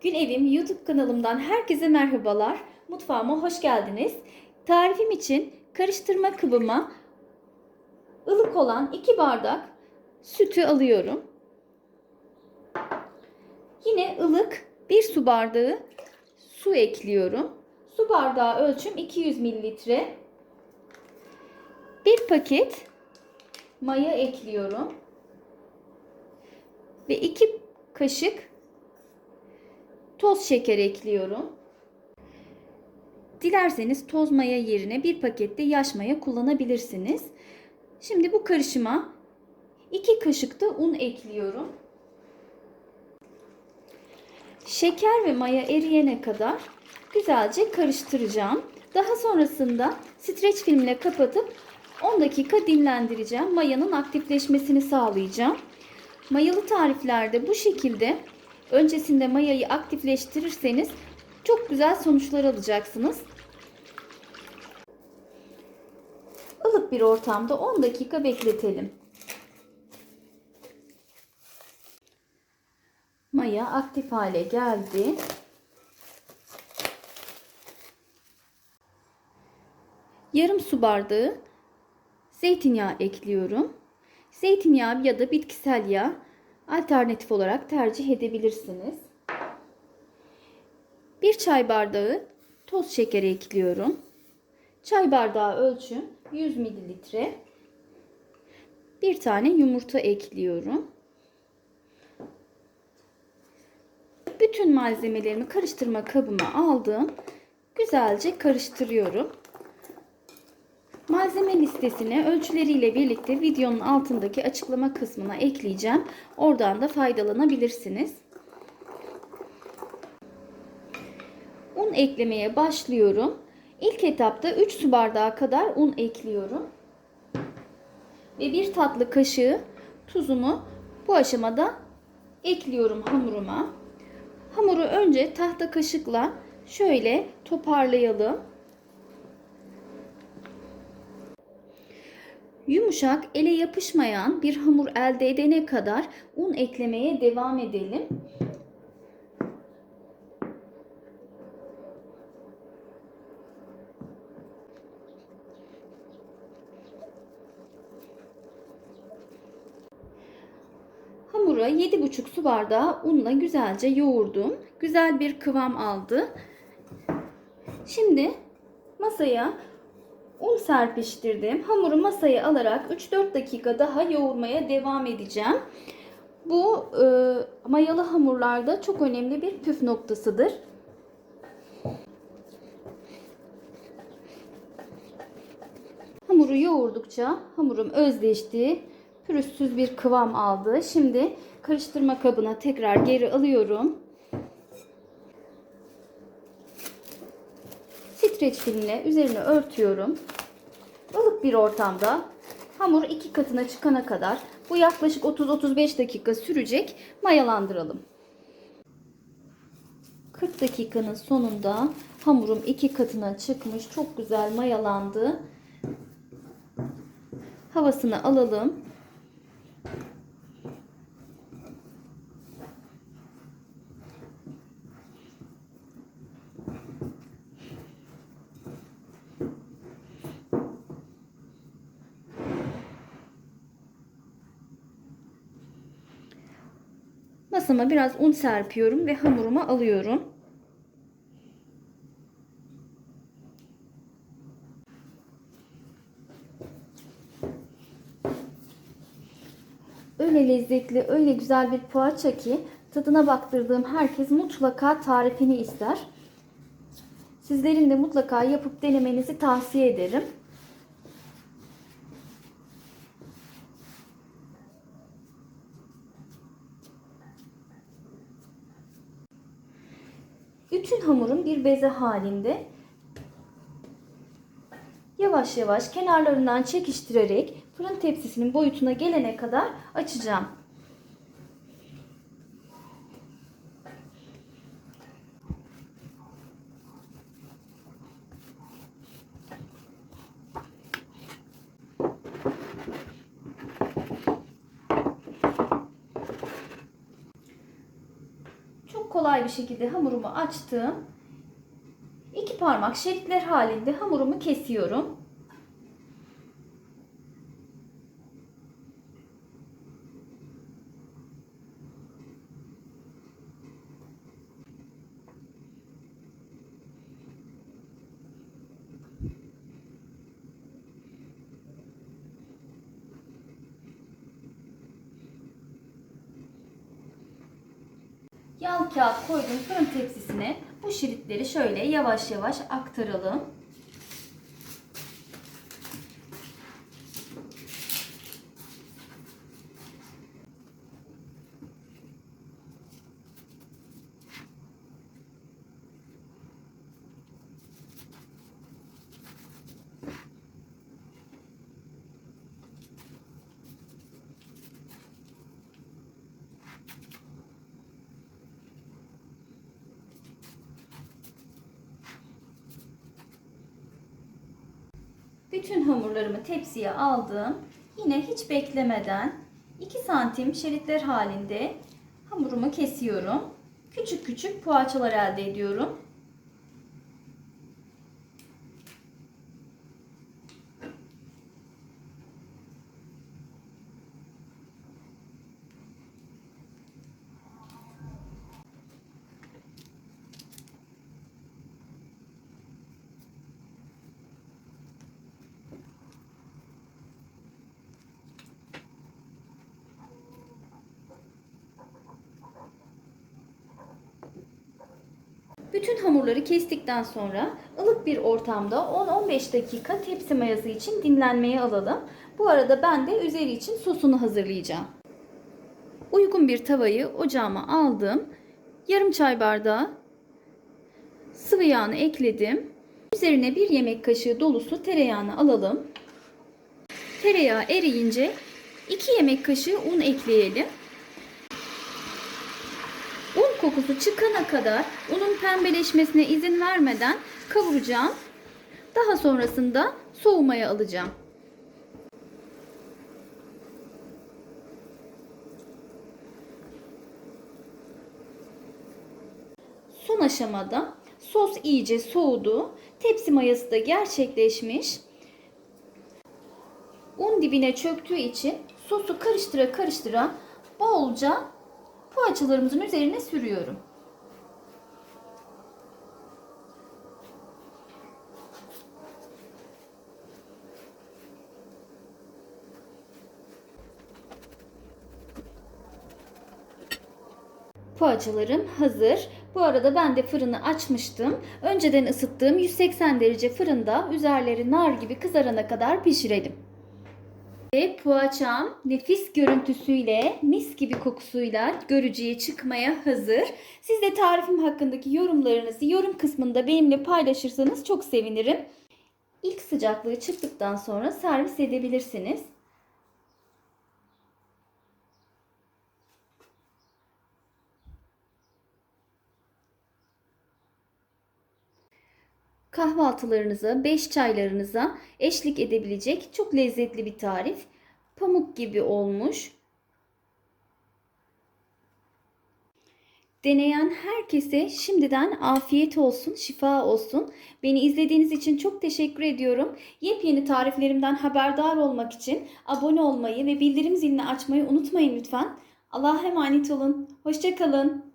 Gül Evim YouTube kanalımdan herkese merhabalar. Mutfağıma hoş geldiniz. Tarifim için karıştırma kabıma ılık olan 2 bardak sütü alıyorum. Yine ılık 1 su bardağı su ekliyorum. Su bardağı ölçüm 200 mililitre. 1 paket maya ekliyorum. Ve 2 kaşık toz şeker ekliyorum. Dilerseniz toz maya yerine bir pakette yaş maya kullanabilirsiniz. Şimdi bu karışıma 2 kaşık da un ekliyorum. Şeker ve maya eriyene kadar güzelce karıştıracağım. Daha sonrasında streç filmle kapatıp 10 dakika dinlendireceğim. Mayanın aktifleşmesini sağlayacağım. Mayalı tariflerde bu şekilde öncesinde mayayı aktifleştirirseniz çok güzel sonuçlar alacaksınız. Ilık bir ortamda 10 dakika bekletelim. Maya aktif hale geldi. Yarım su bardağı zeytinyağı ekliyorum. Zeytinyağı ya da bitkisel yağ alternatif olarak tercih edebilirsiniz. Bir çay bardağı toz şeker ekliyorum. Çay bardağı ölçüm 100 mililitre. Bir tane yumurta ekliyorum. Bütün malzemelerimi karıştırma kabıma aldım. Güzelce karıştırıyorum. Malzeme listesini ölçüleriyle birlikte videonun altındaki açıklama kısmına ekleyeceğim. Oradan da faydalanabilirsiniz. Un eklemeye başlıyorum. İlk etapta 3 su bardağı kadar un ekliyorum. Ve bir tatlı kaşığı tuzumu bu aşamada ekliyorum hamuruma. Hamuru önce tahta kaşıkla şöyle toparlayalım. Yumuşak, ele yapışmayan bir hamur elde edene kadar un eklemeye devam edelim. Hamura 7,5 su bardağı unla güzelce yoğurdum. Güzel bir kıvam aldı. Şimdi masaya un serpiştirdim. Hamuru masaya alarak 3-4 dakika daha yoğurmaya devam edeceğim. Bu e, mayalı hamurlarda çok önemli bir püf noktasıdır. Hamuru yoğurdukça hamurum özleşti. Pürüzsüz bir kıvam aldı. Şimdi karıştırma kabına tekrar geri alıyorum. Streç filmle üzerine örtüyorum. Ilık bir ortamda hamur iki katına çıkana kadar bu yaklaşık 30-35 dakika sürecek mayalandıralım. 40 dakikanın sonunda hamurum iki katına çıkmış. Çok güzel mayalandı. Havasını alalım. Masama biraz un serpiyorum ve hamuruma alıyorum. Öyle lezzetli, öyle güzel bir poğaça ki tadına baktırdığım herkes mutlaka tarifini ister. Sizlerin de mutlaka yapıp denemenizi tavsiye ederim. Bütün hamurum bir beze halinde yavaş yavaş kenarlarından çekiştirerek fırın tepsisinin boyutuna gelene kadar açacağım. Kolay bir şekilde hamurumu açtım. İki parmak şeritler halinde hamurumu kesiyorum. Kağıt koyduğum fırın tepsisine bu şeritleri şöyle yavaş yavaş aktaralım. Bütün hamurlarımı tepsiye aldım. Yine hiç beklemeden 2 santim şeritler halinde hamurumu kesiyorum. Küçük küçük poğaçalar elde ediyorum. Bütün hamurları kestikten sonra ılık bir ortamda 10-15 dakika tepsi mayası için dinlenmeye alalım. Bu arada ben de üzeri için sosunu hazırlayacağım. Uygun bir tavayı ocağıma aldım. Yarım çay bardağı sıvı yağını ekledim. Üzerine bir yemek kaşığı dolusu tereyağını alalım. Tereyağı eriyince 2 yemek kaşığı un ekleyelim. Un kokusu çıkana kadar unun pembeleşmesine izin vermeden kavuracağım. Daha sonrasında soğumaya alacağım. Son aşamada sos iyice soğudu. Tepsi mayası da gerçekleşmiş. Un dibine çöktüğü için sosu karıştıra karıştıra bolca poğaçalarımızın üzerine sürüyorum. Poğaçalarım hazır. Bu arada ben de fırını açmıştım. Önceden ısıttığım 180 derece fırında üzerleri nar gibi kızarana kadar pişirelim. Ve poğaçam nefis görüntüsüyle, mis gibi kokusuyla görücüye çıkmaya hazır. Siz de tarifim hakkındaki yorumlarınızı yorum kısmında benimle paylaşırsanız çok sevinirim. İlk sıcaklığı çıktıktan sonra servis edebilirsiniz. Kahvaltılarınıza, beş çaylarınıza eşlik edebilecek çok lezzetli bir tarif. Pamuk gibi olmuş. Deneyen herkese şimdiden afiyet olsun, şifa olsun. Beni izlediğiniz için çok teşekkür ediyorum. Yepyeni tariflerimden haberdar olmak için abone olmayı ve bildirim zilini açmayı unutmayın lütfen. Allah'a emanet olun. Hoşçakalın.